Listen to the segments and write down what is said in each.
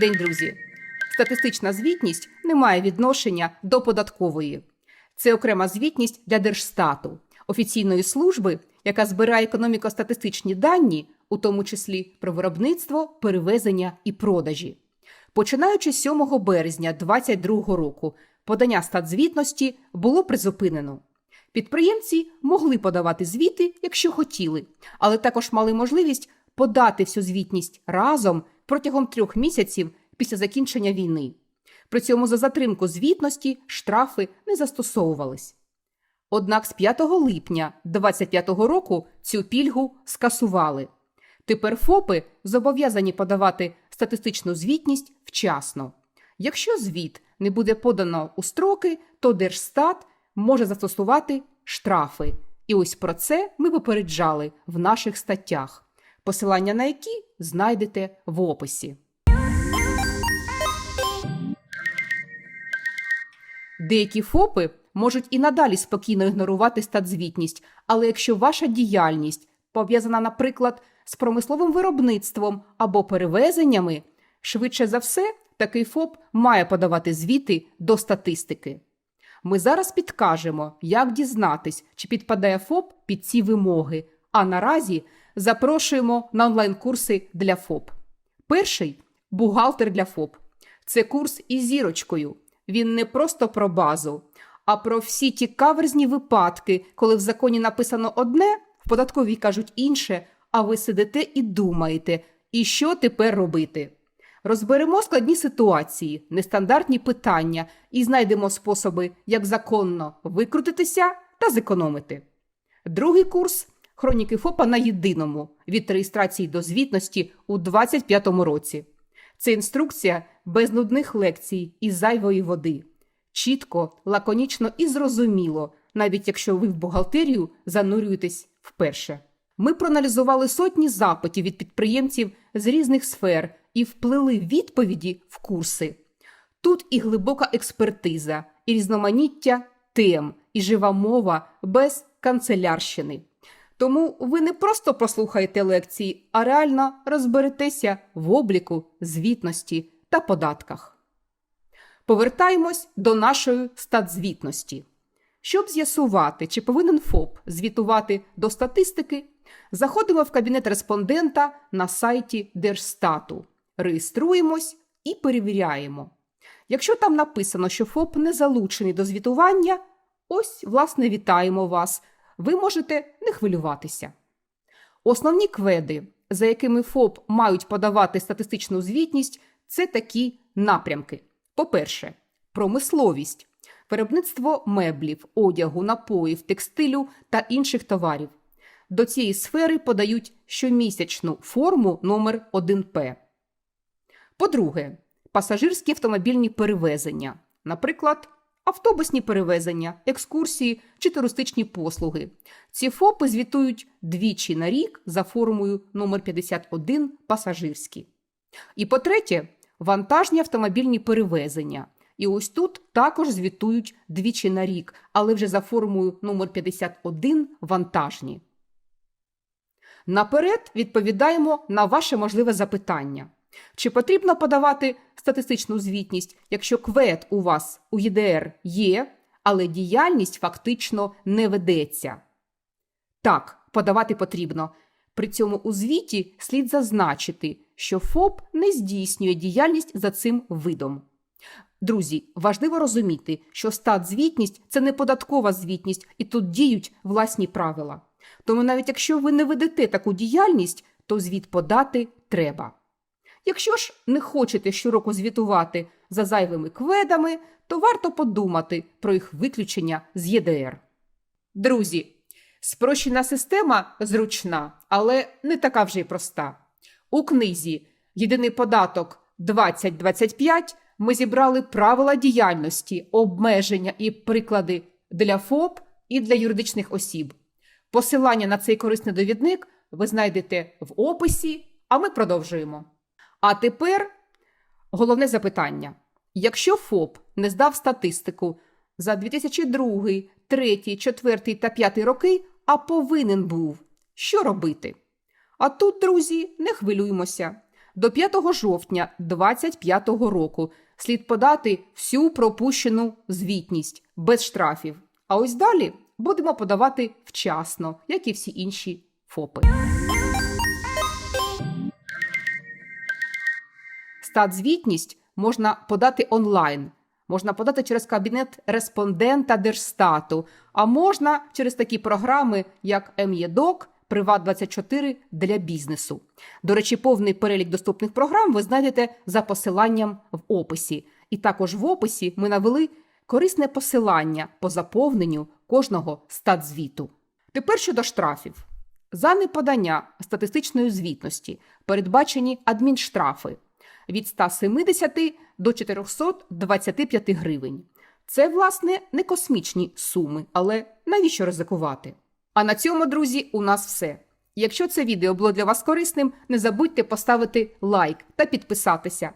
Добрий день, друзі! Статистична звітність не має відношення до податкової. Це окрема звітність для Держстату, офіційної служби, яка збирає економіко-статистичні дані, у тому числі про виробництво, перевезення і продажі. Починаючи з 7 березня 2022 року, подання статзвітності було призупинено. Підприємці могли подавати звіти, якщо хотіли, але також мали можливість подати всю звітність разом протягом трьох місяців після закінчення війни. При цьому за затримку звітності штрафи не застосовувались. Однак з 5 липня 2025 року цю пільгу скасували. Тепер ФОПи зобов'язані подавати статистичну звітність вчасно. Якщо звіт не буде подано у строки, то Держстат може застосувати штрафи. І ось про це ми попереджали в наших статтях, посилання на які знайдете в описі. Деякі ФОПи можуть і надалі спокійно ігнорувати статзвітність, але якщо ваша діяльність пов'язана, наприклад, з промисловим виробництвом або перевезеннями, швидше за все, такий ФОП має подавати звіти до статистики. Ми зараз підкажемо, як дізнатись, чи підпадає ФОП під ці вимоги, а наразі запрошуємо на онлайн-курси для ФОП. Перший бухгалтер для ФОП. Це курс із зірочкою. Він не просто про базу, а про всі ті каверзні випадки, коли в законі написано одне, в податковій кажуть інше, а ви сидите і думаєте, і що тепер робити. Розберемо складні ситуації, нестандартні питання і знайдемо способи, як законно викрутитися та зекономити. Другий курс хроніки ФОПа на єдиному від реєстрації до звітності у 2025 році. Це інструкція без нудних лекцій і зайвої води. Чітко, лаконічно і зрозуміло, навіть якщо ви в бухгалтерію занурюєтесь вперше. Ми проаналізували сотні запитів від підприємців з різних сфер і вплили відповіді в курси. Тут і глибока експертиза, і різноманіття тем, і жива мова без канцелярщини. Тому ви не просто послухаєте лекції, а реально розберетеся в обліку, звітності та податках. Повертаємось до нашої статзвітності. Щоб з'ясувати, чи повинен ФОП звітувати до статистики, заходимо в кабінет респондента на сайті Держстату, реєструємось і перевіряємо. Якщо там написано, що ФОП не залучений до звітування, ось, власне, вітаємо вас. Ви можете не хвилюватися. Основні кведи, за якими ФОП мають подавати статистичну звітність, це такі напрямки. По-перше, промисловість, виробництво меблів, одягу, напоїв, текстилю та інших товарів. До цієї сфери подають щомісячну форму номер 1П. По-друге, пасажирські автомобільні перевезення, наприклад, автобусні перевезення, екскурсії чи туристичні послуги. Ці ФОПи звітують двічі на рік за формою номер 51 пасажирські. І по-третє, вантажні автомобільні перевезення. І ось тут також звітують двічі на рік, але вже за формою номер 51 вантажні. Наперед відповідаємо на ваше можливе запитання. Чи потрібно подавати статистичну звітність, якщо квет у вас у ЄДР є, але діяльність фактично не ведеться? Так, подавати потрібно. При цьому у звіті слід зазначити, що ФОП не здійснює діяльність за цим видом. Друзі, важливо розуміти, що статзвітність – це не податкова звітність, і тут діють власні правила. Тому навіть якщо ви не ведете таку діяльність, то звіт подати треба. Якщо ж не хочете щороку звітувати за зайвими кведами, то варто подумати про їх виключення з ЄДР. Друзі, спрощена система зручна, але не така вже й проста. У книзі Єдиний податок 2025 ми зібрали правила діяльності, обмеження і приклади для ФОП і для юридичних осіб. Посилання на цей корисний довідник ви знайдете в описі, а ми продовжуємо. А тепер головне запитання: якщо ФОП не здав статистику за 2002, 3, 4 та 5 роки, а повинен був, що робити? А тут, друзі, не хвилюймося. До 5 жовтня 2025 року слід подати всю пропущену звітність без штрафів. А ось далі будемо подавати вчасно, як і всі інші ФОПи. Статзвітність можна подати онлайн. Можна подати через кабінет респондента Держстату, а можна через такі програми, як МЄДОК, Приват24 для бізнесу. До речі, повний перелік доступних програм ви знайдете за посиланням в описі. І також в описі ми навели корисне посилання по заповненню кожного статзвіту. Тепер щодо штрафів. За неподання статистичної звітності передбачені адмінштрафи від 170 до 425 гривень. Це, власне, не космічні суми, але навіщо ризикувати? А на цьому, друзі, у нас все. Якщо це відео було для вас корисним, не забудьте поставити лайк та підписатися.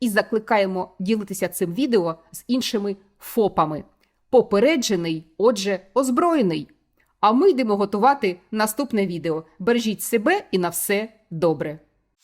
І закликаємо ділитися цим відео з іншими ФОПами. Попереджений, отже, озброєний. А ми йдемо готувати наступне відео. Бережіть себе і на все добре.